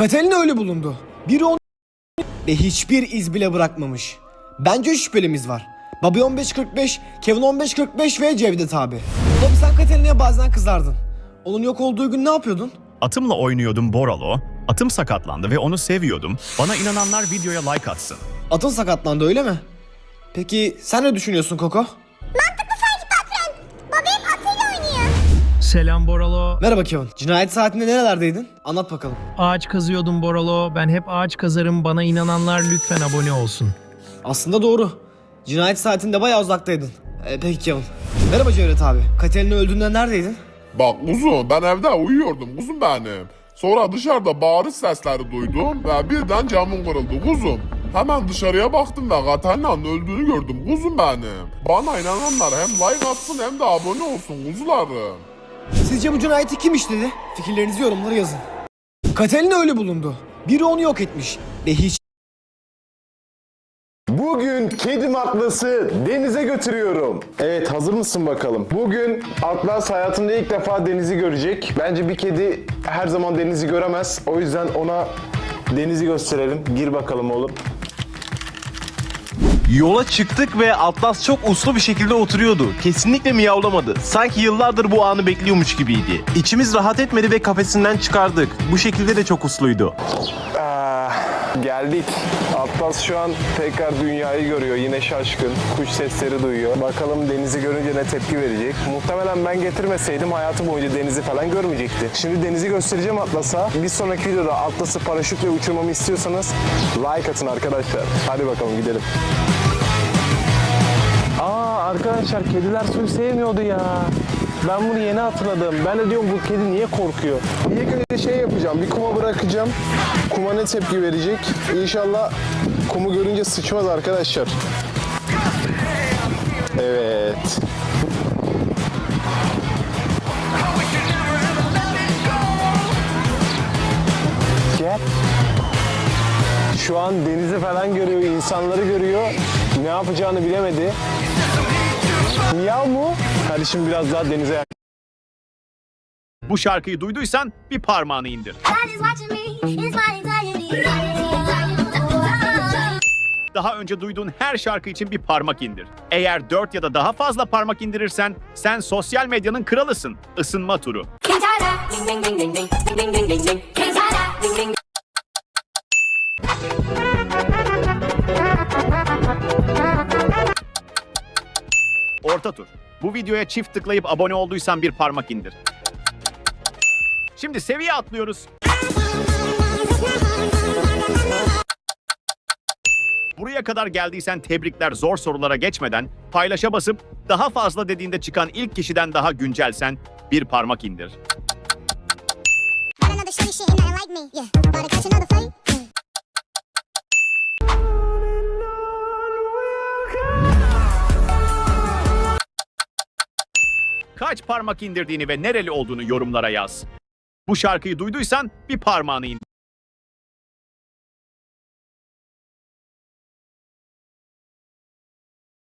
Katalin öyle bulundu. Biri onu ve hiçbir iz bile bırakmamış. Bence şüphelimiz var. Bobby 1545, Kevin 1545 ve Cevdet abi. Bobby sen Katalina'ya bazen kızardın. Onun yok olduğu gün ne yapıyordun? Atımla oynuyordum Boralo. Atım sakatlandı ve onu seviyordum. Bana inananlar videoya like atsın. Atın sakatlandı öyle mi? Peki sen ne düşünüyorsun Koko? Mantıklı Selam Boralo. Merhaba Kevin. Cinayet saatinde nerelerdeydin? Anlat bakalım. Ağaç kazıyordum Boralo. Ben hep ağaç kazarım. Bana inananlar lütfen abone olsun. Aslında doğru. Cinayet saatinde bayağı uzaktaydın. Ee, peki Kevin. Merhaba Cevdet abi. Katalina öldüğünde neredeydin? Bak kuzum ben evde uyuyordum kuzum benim. Sonra dışarıda bağırış sesleri duydum ve birden camım kırıldı kuzum. Hemen dışarıya baktım ve Katalina'nın öldüğünü gördüm kuzum benim. Bana inananlar hem like atsın hem de abone olsun kuzularım. Sizce bu cinayeti kim işledi? Fikirlerinizi yorumlara yazın. Katalina öyle bulundu. Biri onu yok etmiş ve hiç Bugün kedim Atlas'ı denize götürüyorum. Evet hazır mısın bakalım? Bugün Atlas hayatında ilk defa denizi görecek. Bence bir kedi her zaman denizi göremez. O yüzden ona denizi gösterelim. Gir bakalım oğlum. Yola çıktık ve Atlas çok uslu bir şekilde oturuyordu. Kesinlikle miyavlamadı. Sanki yıllardır bu anı bekliyormuş gibiydi. İçimiz rahat etmedi ve kafesinden çıkardık. Bu şekilde de çok usluydu. Ah, geldik. Atlas şu an tekrar dünyayı görüyor. Yine şaşkın. Kuş sesleri duyuyor. Bakalım denizi görünce ne tepki verecek. Muhtemelen ben getirmeseydim hayatı boyunca denizi falan görmeyecekti. Şimdi denizi göstereceğim Atlas'a. Bir sonraki videoda Atlas'ı paraşütle uçurmamı istiyorsanız like atın arkadaşlar. Hadi bakalım gidelim. Arkadaşlar kediler suyu sevmiyordu ya. Ben bunu yeni hatırladım. Ben de diyorum bu kedi niye korkuyor? İlk önce şey yapacağım. Bir kuma bırakacağım. Kuma ne tepki verecek? İnşallah kumu görünce sıçmaz arkadaşlar. Evet. Gel. Şu an denizi falan görüyor, insanları görüyor. Ne yapacağını bilemedi. Miyav mu? Hadi şimdi biraz daha denize yak- Bu şarkıyı duyduysan bir parmağını indir. Daha önce duyduğun her şarkı için bir parmak indir. Eğer 4 ya da daha fazla parmak indirirsen sen sosyal medyanın kralısın. Isınma turu. Videoya çift tıklayıp abone olduysan bir parmak indir. Şimdi seviye atlıyoruz. Buraya kadar geldiysen tebrikler zor sorulara geçmeden paylaşa basıp daha fazla dediğinde çıkan ilk kişiden daha güncelsen bir parmak indir. Kaç parmak indirdiğini ve nereli olduğunu yorumlara yaz. Bu şarkıyı duyduysan bir parmağını indir.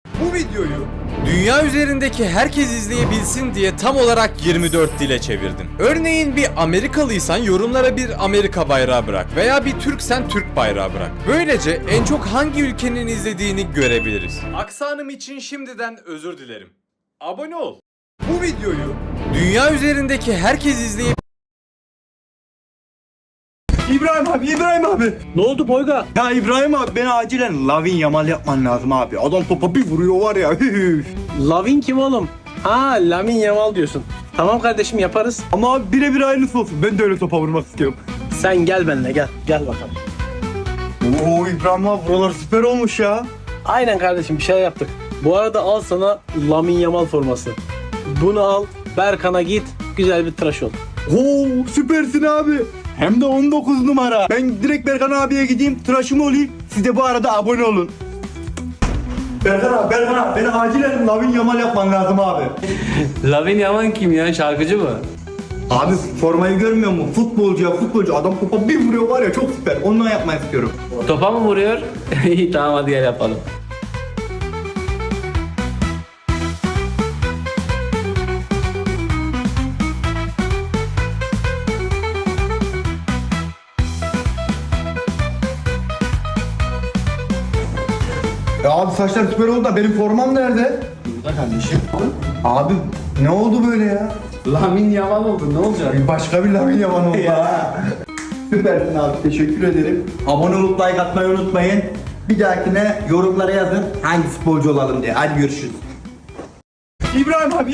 Bu videoyu dünya üzerindeki herkes izleyebilsin diye tam olarak 24 dile çevirdim. Örneğin bir Amerikalıysan yorumlara bir Amerika bayrağı bırak veya bir Türksen Türk bayrağı bırak. Böylece en çok hangi ülkenin izlediğini görebiliriz. Aksanım için şimdiden özür dilerim. Abone ol. Bu videoyu dünya üzerindeki herkes izleyebilsin İbrahim abi, İbrahim abi. Ne oldu Boyga? Ya İbrahim abi beni acilen Lavin Yamal yapman lazım abi. Adam topa bir vuruyor var ya. Lavin kim oğlum? Ha Lamin Yamal diyorsun. Tamam kardeşim yaparız. Ama abi birebir aynısı olsun. Ben de öyle topa vurmak istiyorum. Sen gel benimle gel. Gel bakalım. Oo İbrahim abi buralar süper olmuş ya. Aynen kardeşim bir şey yaptık. Bu arada al sana Lamin Yamal forması. Bunu al Berkan'a git güzel bir tıraş ol. Oo süpersin abi. Hem de 19 numara. Ben direkt Berkan abiye gideyim, tıraşımı olayım. Siz de bu arada abone olun. Berkan abi, Berkan abi beni acilen Lavin Yamal yapman lazım abi. Lavin Yamal kim ya şarkıcı mı? Abi formayı görmüyor musun? Futbolcu ya futbolcu. Adam topa bir vuruyor var ya çok süper. Ondan yapmak istiyorum. Topa mı vuruyor? İyi tamam hadi gel yapalım. E abi saçlar süper oldu da benim formam nerede? Burada kardeşim. Abi ne oldu böyle ya? Lamin Yamal oldu ne olacak? Bir başka bir Lamin Yaman oldu ha. Süpersin abi teşekkür ederim. Abone olup like atmayı unutmayın. Bir dahakine yorumlara yazın hangi futbolcu olalım diye. Hadi görüşürüz. İbrahim abi